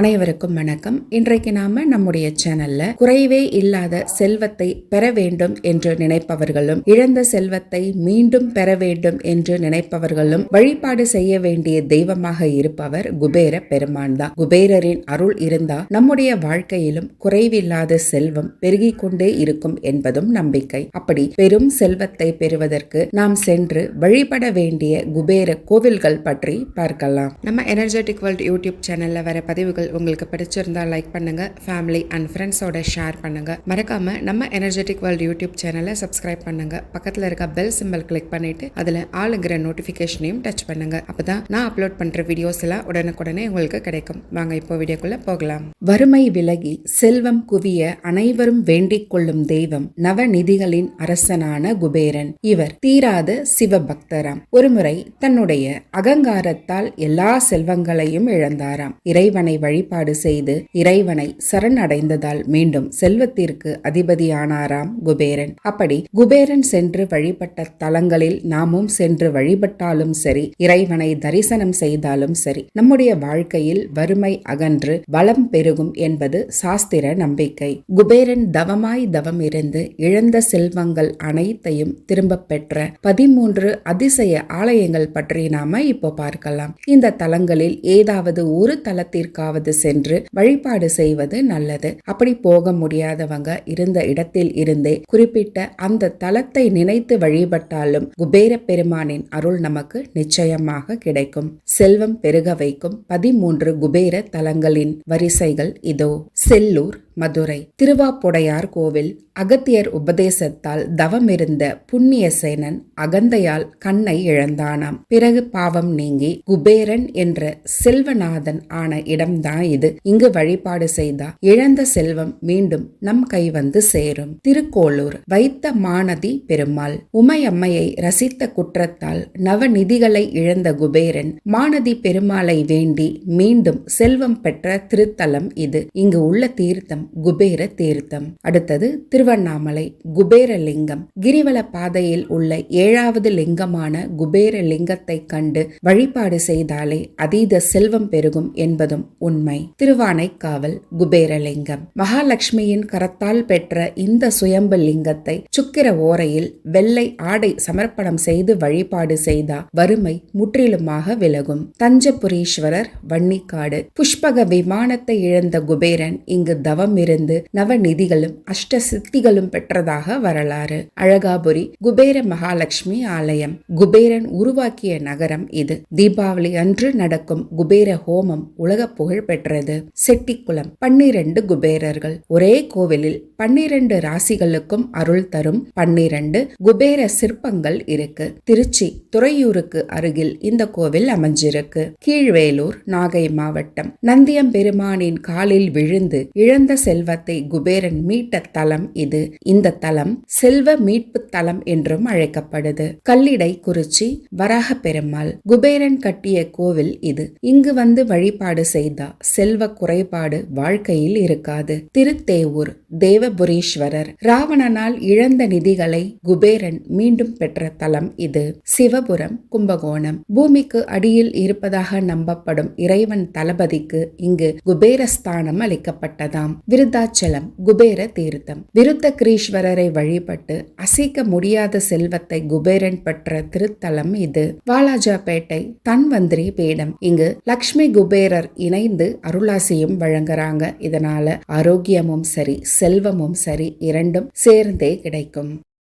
அனைவருக்கும் வணக்கம். இன்றைக்கு நாம நம்முடைய சேனல்ல குறைவே இல்லாத செல்வத்தை பெற வேண்டும் என்று நினைப்பவர்களும் இழந்த செல்வத்தை மீண்டும் பெற வேண்டும் என்று நினைப்பவர்களும் வழிபாடு செய்ய வேண்டிய தெய்வமாக இருப்பவர் குபேர பெருமான் தான். குபேரரின் அருள் இருந்தா நம்முடைய வாழ்க்கையிலும் குறைவில்லாத செல்வம் பெருகிக் கொண்டே இருக்கும் என்பதும் நம்பிக்கை. அப்படி பெரும் செல்வத்தை பெறுவதற்கு நாம் சென்று வழிபட வேண்டிய குபேர கோவில்கள் பற்றி பார்க்கலாம். நம்ம எனர்ஜெட்டிக் வேர்ல்ட் யூடியூப் சேனல்ல வர பதிவுகள் உங்களுக்கு பிடிச்சிருந்தா லைக் பண்ணுங்க ஃபேமிலி அண்ட் ஃப்ரெண்ட்ஸோட ஷேர் பண்ணுங்க. மறக்காம நம்ம எனர்ஜெட்டிக் வேர்ல்ட் யூடியூப் சேனலை சப்ஸ்கிரைப் பண்ணுங்க. பக்கத்துல இருக்க பெல் சிம்பல் கிளிக் பண்ணிட்டு அதுல ஆளுங்கிற நோட்டிபிகேஷனையும் டச் பண்ணுங்க. அப்பதான் நான் அப்லோட் பண்ற வீடியோஸ் எல்லாம் உடனுக்குடனே உங்களுக்கு கிடைக்கும். வாங்க இப்போ வீடியோக்குள்ள போகலாம். வறுமை விலகி செல்வம் குவிய அனைவரும் வேண்டிக் கொள்ளும் தெய்வம் நவநிதிகளின் அரசனான குபேரன். இவர் தீராத சிவபக்தராம். ஒருமுறை தன்னுடைய அகங்காரத்தால் எல்லா செல்வங்களையும் இழந்தாராம். இறைவனை வழிபாடு செய்து இறைவனை சரணடைந்ததால் மீண்டும் செல்வத்திற்கு அதிபதியானாராம் குபேரன். அப்படி குபேரன் சென்று வழிபட்ட தலங்களில் நாமும் சென்று வழிபட்டாலும் சரி இறைவனை தரிசனம் செய்தாலும் சரி நம்முடைய வாழ்க்கையில் வறுமை அகன்று வளம் பெருகும் என்பது சாஸ்திர நம்பிக்கை. குபேரன் தவமாய் தவம் இருந்து இழந்த செல்வங்கள் அனைத்தையும் திரும்ப பெற்ற பதிமூன்று அதிசய ஆலயங்கள் பற்றி நாம இப்போ பார்க்கலாம். இந்த தலங்களில் ஏதாவது ஒரு தலத்திற்காவது சென்று வழிபாடு செய்வது நல்லது. அப்படி போக முடியாதவங்க இருந்த இடத்தில் இருந்தே குறிப்பிட்ட அந்த தலத்தை நினைத்து வழிபட்டாலும் குபேர பெருமானின் அருள் நமக்கு நிச்சயமாக கிடைக்கும். செல்வம் பெருக வைக்கும். பதிமூன்று குபேர தலங்களின் வரிசைகள் இதோ. செல்லூர் மதுரை திருவாப்புடையார் கோவில் அகத்தியர் உபதேசத்தால் தவமிருந்த புண்ணிய சேனன் அகந்தையால் கண்ணை இழந்தானாம். பிறகு பாவம் நீங்கி குபேரன் என்ற செல்வநாதன் ஆன இடம்தான் இது. இங்கு வழிபாடு செய்தா இழந்த செல்வம் மீண்டும் நம் கை வந்து சேரும். திருக்கோளூர் வைத்த மானதி பெருமாள். உமையம்மையை ரசித்த குற்றத்தால் நவநிதிகளை இழந்த குபேரன் மானதி பெருமாளை வேண்டி மீண்டும் செல்வம் பெற்ற திருத்தலம் இது. இங்கு உள்ள தீர்த்தம் குபேர தீர்த்தம் அடுத்தது திருவண்ணாமலை குபேர லிங்கம் கிரிவல பாதையில் உள்ள ஏழாவது லிங்கமான குபேர லிங்கத்தை கண்டு வழிபாடு செய்தாலே அதீத செல்வம் பெருகும் என்பதும் உண்மை. திருவானைக்காவல் குபேரலிங்கம். மகாலட்சுமியின் கரத்தால் பெற்ற இந்த சுயம்பு லிங்கத்தை சுக்கிர ஓரையில் வெள்ளை ஆடை சமர்ப்பணம் செய்து வழிபாடு செய்தா வறுமை முற்றிலுமாக விலகும். தஞ்சபுரீஸ்வரர் வன்னிக்காடு. புஷ்பக விமானத்தை இழந்த குபேரன் இங்கு தவம் எல்லாம் இருந்து நவநிதிகளும் அஷ்ட சித்திகளும் பெற்றதாக வரலாறு. அழகாபுரி குபேர மகாலட்சுமி ஆலயம். குபேரன் உருவாக்கிய நகரம் இது. தீபாவளி அன்று நடக்கும் குபேர ஹோமம் உலக புகழ் பெற்றது. செட்டிக்குளம் பன்னிரண்டு குபேரர்கள். ஒரே கோவிலில் பன்னிரண்டு ராசிகளுக்கும் அருள் தரும் பன்னிரண்டு குபேர சிற்பங்கள் இருக்கு. திருச்சி துறையூருக்கு அருகில் இந்த கோவில் அமைஞ்சிருக்கு. கீழ்வேலூர் நாகை மாவட்டம். நந்தியம் பெருமானின் காலில் விழுந்து இழந்த செல்வத்தை குபேரன் மீட்ட தலம் இது. இந்த தலம் செல்வ மீட்பு தலம் என்றும் அழைக்கப்படுது. கல்லிடை குறிச்சி வராக பெருமாள் குபேரன் கட்டிய கோவில் இது. இங்கு வந்து வழிபாடு செய்தா செல்வ குறைபாடு வாழ்க்கையில் இருக்காது. திருத்தேவூர் தேவபுரீஸ்வரர் ராவணனால் இழந்த நிதிகளை குபேரன் மீண்டும் பெற்ற தலம் இது. சிவபுரம் கும்பகோணம் பூமிக்கு அடியில் இருப்பதாக நம்பப்படும் இறைவன் தளபதிக்கு இங்கு குபேரஸ்தானம் அளிக்கப்பட்டதாம். விருத்தாச்சலம் குபேர தீர்த்தம். விருத்த கிரீஸ்வரரை வழிபட்டு அசைக்க முடியாத செல்வத்தை குபேரன் பெற்ற திருத்தலம் இது. வாலாஜாபேட்டை தன்வந்திரி பீடம். இங்கு லக்ஷ்மி குபேரர் இணைந்து அருளாசியும் வழங்குறாங்க. இதனால ஆரோக்கியமும் சரி செல்வமும் சரி இரண்டும் சேர்ந்தே கிடைக்கும்.